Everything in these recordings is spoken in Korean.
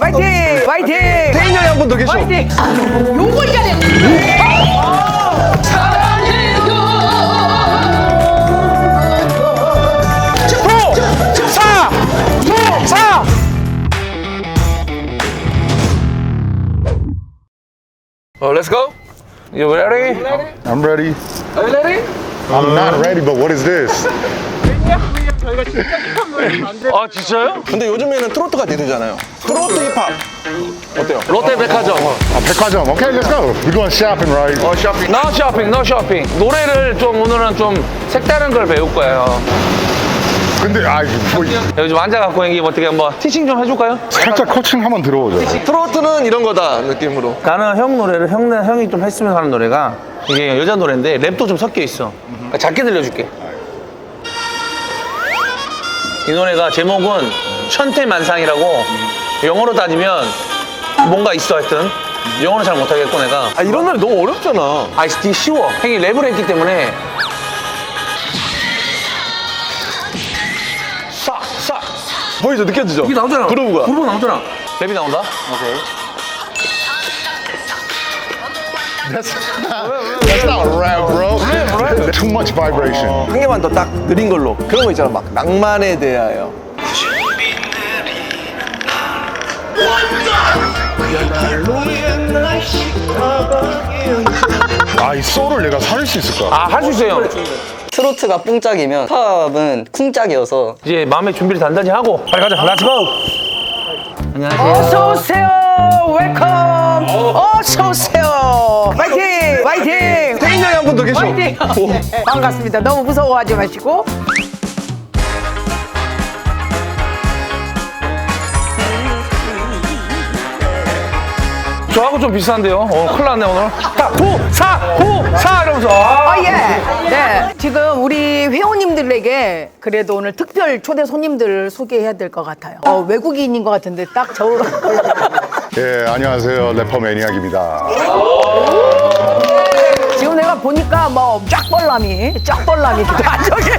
파이팅! 파이팅! 태인형이 한분더 계셔. 파이팅! 요걸! 사! 어, let's go. You ready? I'm ready. Are you ready? I'm not ready, but what is this? 아, 진짜요? 근데 요즘에는 트로트가 대세잖아요. 트로트 힙합. 어때요? 롯데 백화점. 아, 백화점. Okay, let's go. We're going shopping, right? 어, 쇼핑. No shopping, no shopping. 노래를 좀 오늘은 좀 색다른 걸 배울 거예요. 근데 아, 뭐 요즘 앉아갖고 형님 어떻게 한번 티칭 좀 해줄까요? 살짝 코칭 한번 들어오죠. 트로트는 이런 거다 느낌으로. 나는 형 노래를 형, 형이 좀 했으면 하는 노래가 이게 여자 노래인데 랩도 좀 섞여 있어. 그러니까 작게 들려줄게. 이 노래가 제목은 천태만상이라고 영어로 따지면 뭔가 있어 하여튼. 영어는 잘 못하겠고 내가. 아, 이런 노래 너무 어렵잖아. 아 되게 쉬워. 형이 랩을 했기 때문에. 싹싹. 보이죠? 느껴지죠? 이게 나오잖아. 그루브가. 그루브 나오잖아. 랩이 나온다 That's, that's not rap, bro. Too much vibration. 한 개만 더 딱 느린 걸로. 그런 거 있잖아. 막 낭만에 대하여. 아, 이 소울을 내가 살릴 수 있을까? 아 할 수 있어요 형 트로트가 뽕짝이면 힙합은 쿵짝이어서 이제 마음의 준비를 단단히 하고 빨리 가자 렛츠고 안녕하세요 어서 오세요! 웰컴! 어서 오세요! 파이팅! 파이팅! 태인형이 한 분 더 계셔. 파이팅! 네, 반갑습니다. 너무 무서워하지 마시고. 저하고 좀 비슷한데요 어 큰일 났네 오늘 딱후사후사 이러면서 아, 아, 예. 네. 지금 우리 회원님들에게 그래도 오늘 특별 초대 손님들 소개해야 될 것 같아요. 어, 외국인인 것 같은데 딱 저. 예, 안녕하세요. 래퍼 매니악입니다. 지금 내가 보니까 뭐 쫙벌남이, 쫙벌남이. 아, 저기.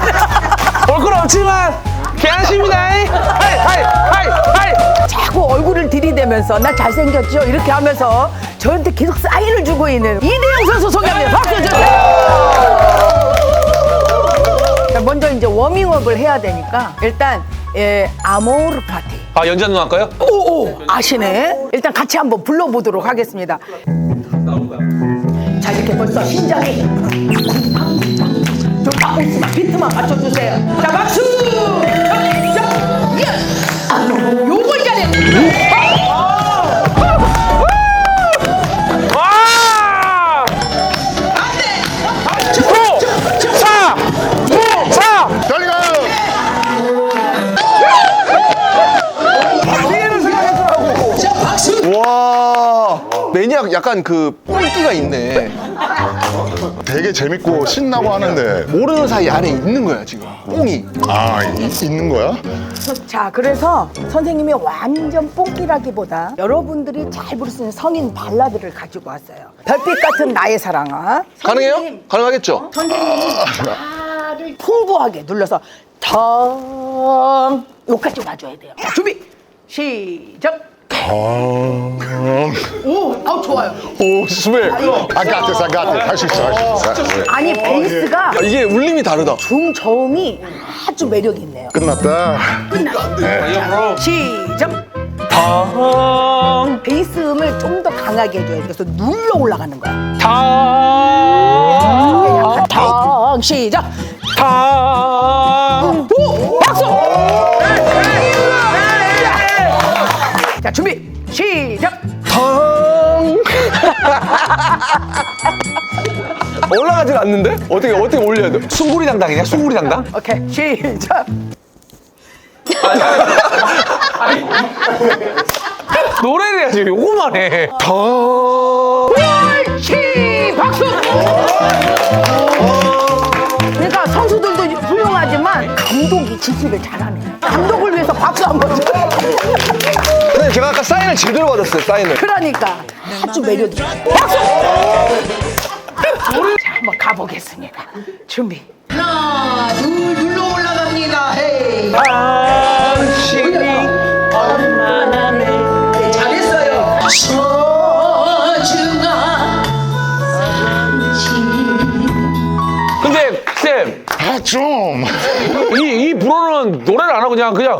얼굴 없지만 개안심이다 하이 하이 하이 하이 자꾸 얼굴을 들이대면서 나 잘생겼죠? 이렇게 하면서 저한테 계속 사인을 주고 있는 이대영 선수 소개합니다. 박수 주세요. 자, 먼저 이제 워밍업을 해야 되니까 일단 예, 아모르 파티. 아 연자 누나 할까요? 오오 아시네. 일단 같이 한번 불러보도록 하겠습니다. 자 이렇게 벌써 심장이 좀 박수만 비트만 맞춰주세요. 자 박수. 매니악 약간 그 뽕기가 있네. 되게 재밌고 신나고 하는데 모르는 사이 안에 있는 거야, 지금. 뽕이. 아, 이- 있는 거야? 자 그래서 선생님이 완전 뽕기라기보다 여러분들이 잘 부를 수 있는 성인 발라드를 가지고 왔어요. 별빛 같은 나의 사랑아. 가능해요? 가능하겠죠? 선생님이 발을 풍부하게 눌러서 텅 여기까지 와줘야 돼요. 자, 준비 시작. 어... 오, 아우 좋아요. 오, 스멜. I got this, I got this. 할수 있어, 할 수 있어. 아니 베이스가 이게 울림이 다르다. 중저음이 아주 매력이 있네요. 끝났다. 시작. 당, 베이스 음을 좀 더 강하게 해줘야 돼. 그래서 눌러 올라가는 거야. 당, 텅 시작. 당. 올라가질 않는데? 어떻게, 어떻게 올려야 돼? 숭구리 당당이냐? 숭구리 당당? 오케이 시작. 노래를 해야지 요거만 해. 시 박수. 그러니까 선수들도 훌륭하지만 감독이 지시를 잘하네. 감독을 위해서 박수 한번 줘. 근데 제가 아까 사인을 제대로 받았어요, 사인을. 그러니까 아주 있어. 박수. 가보겠습니다. 준비. 하나, 둘, 둘로 올라갑니다. 헤이. 당신이 얼마나 내 잘했어요. 소중한 근데 쌤, 아, 좀. 이, 이 불어는 노래를 안 하고 그냥 그냥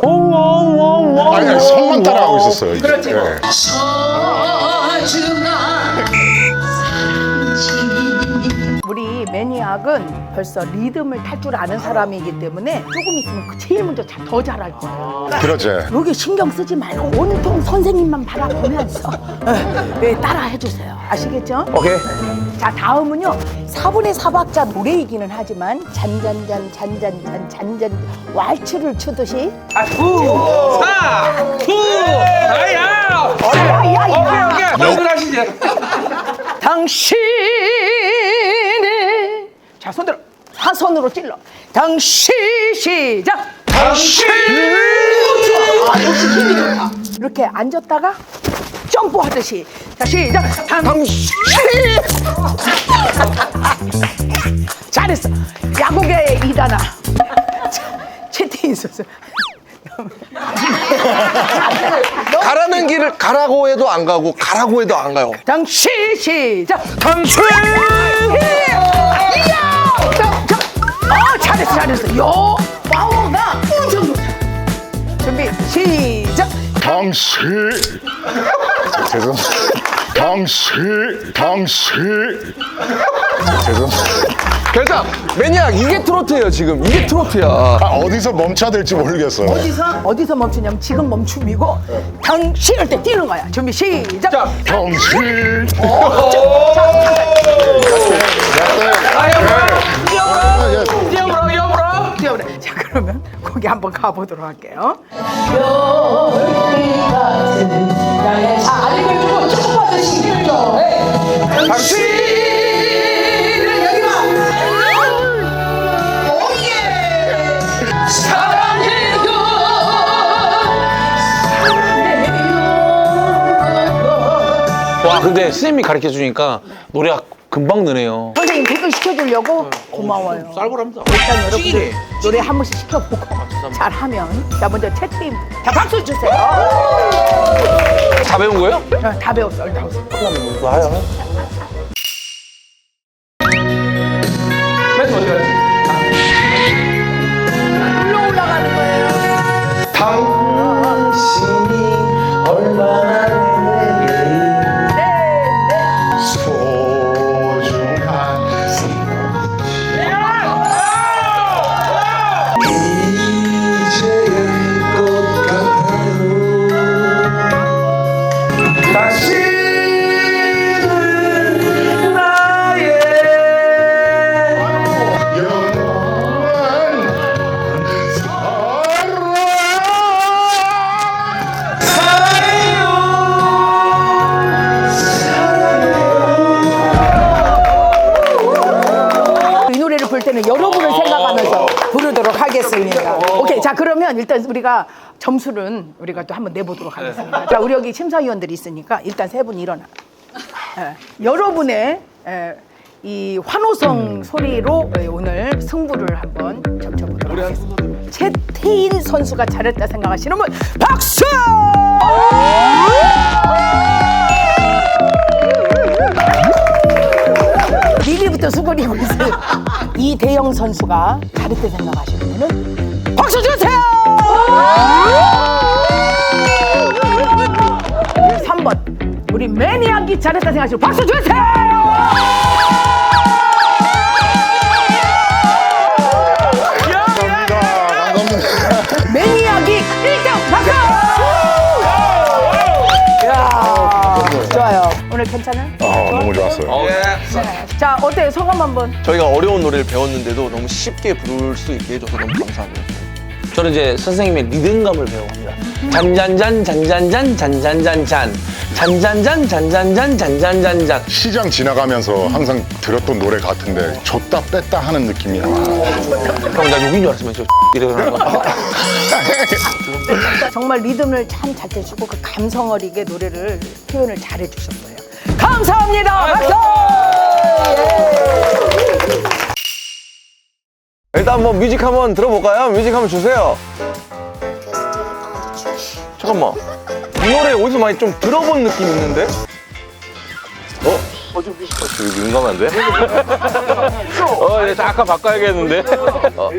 아니, 아니, 성만 따라하고 있었어요. 그렇지. 네. 소중한 매니악은 벌써 리듬을 탈 줄 아는 사람이기 때문에 조금 있으면 그 제일 먼저 자- 더 잘할 거예요. 그러지. 여기 신경 쓰지 말고 온통 선생님만 바라보면서 예, 예, 따라 해주세요. 아시겠죠? 오케이 자 다음은요 4분의 4박자 노래이기는 하지만 잔잔잔 잔잔잔 잔잔 왈츠를 추듯이 아투 사투 아야 야야야 오케이 오케이 여러분 하시지 당신의 자 손들어. 사선으로 찔러. 당신 시작. 당신 아 역시 힘이 좋다. 이렇게 앉았다가 점프하듯이. 자 시작. 당신 잘했어. 야구계의 이단아. 채팅 있었어. 가라는 길을 가라고 해도 안 가고 가라고 해도 안 가요. 당신 시작! 자, 자. 어, 잘했어, 잘했어. 요, 파워가 엄청 좋다. 준비, 시작. 당신. 죄송합니다. 당신. 당신. 죄송합니다. 결정 매니악 이게 트로트예요 지금 이게 트로트야. 아, 어디서 멈춰야 될지 모르겠어요. 어디서, 어디서 멈추냐면 지금 멈춤이고, 당신 할때 뛰는 거야. 준비, 시작. 자. 당신. 여보라 그러면 거기 한번 가보도록 할게요. 주고 축복받으신 길죠. 당신은 여기 와. 오예. 사랑해요. 와 근데 선생님이 가르쳐 주니까 노래가 금방 느네요 선생님 퇴근 시켜주려고 고마워요. 쌀벌합니다 일단 여러분들 찌개. 노래 한 번씩 시켜보고 잘하면 자 먼저 채팀 자 박수 주세요. 다 배운 거예요? 자, 다 배웠어. 다 배웠어. 맨 때는 여러분을 생각하면서 부르도록 하겠습니다. 오케이. 자, 그러면 일단 우리가 점수는 우리가 또 한번 내보도록 하겠습니다. 자, 우리 여기 심사위원들이 있으니까 일단 세 분 일어나. 예, 여러분의 예, 이 환호성 소리로 예, 오늘 승부를 한번 점쳐보도록 하겠습니다. 채태인 선수가 잘했다 생각하시는 분 박수! 미리부터 수그리고 있어요. 이대영 선수가 잘했다 생각하시는 분은 박수 주세요! 3번 우리 매니악이 잘했다 생각하시는 분 박수 주세요! 감사합니다. 감사합니다. 1등 박수! 이야, 좋아요. 오늘 괜찮아요? 아, 너무 좋았어요. 자, 어때요? 소감 한번. 저희가 어려운 노래를 배웠는데도 너무 쉽게 부를 수 있게 해줘서 너무 감사합니다. 저는 이제 선생님의 리듬감을 배워갑니다. 잔잔잔 잔잔잔 잔잔잔잔 잔잔잔 잔잔잔 잔잔잔잔 시장 지나가면서 항상 들었던 노래 같은데 줬다 뺐다 하는 느낌이 나. 형나 욕인 줄 알았으면 저 이러는 거. 정말 리듬을 참잘 떼주고 그 감성 어리게 노래를 표현을 잘 해주셨어요. 감사합니다. 박수! 일단 뭐 뮤직 한번 들어볼까요? 뮤직 한번 주세요. 잠깐만. 이 노래 어디서 많이 좀 들어본 느낌 있는데? 어? 되게 민감한데? 어, 이제 잠깐 바꿔야겠는데? 어.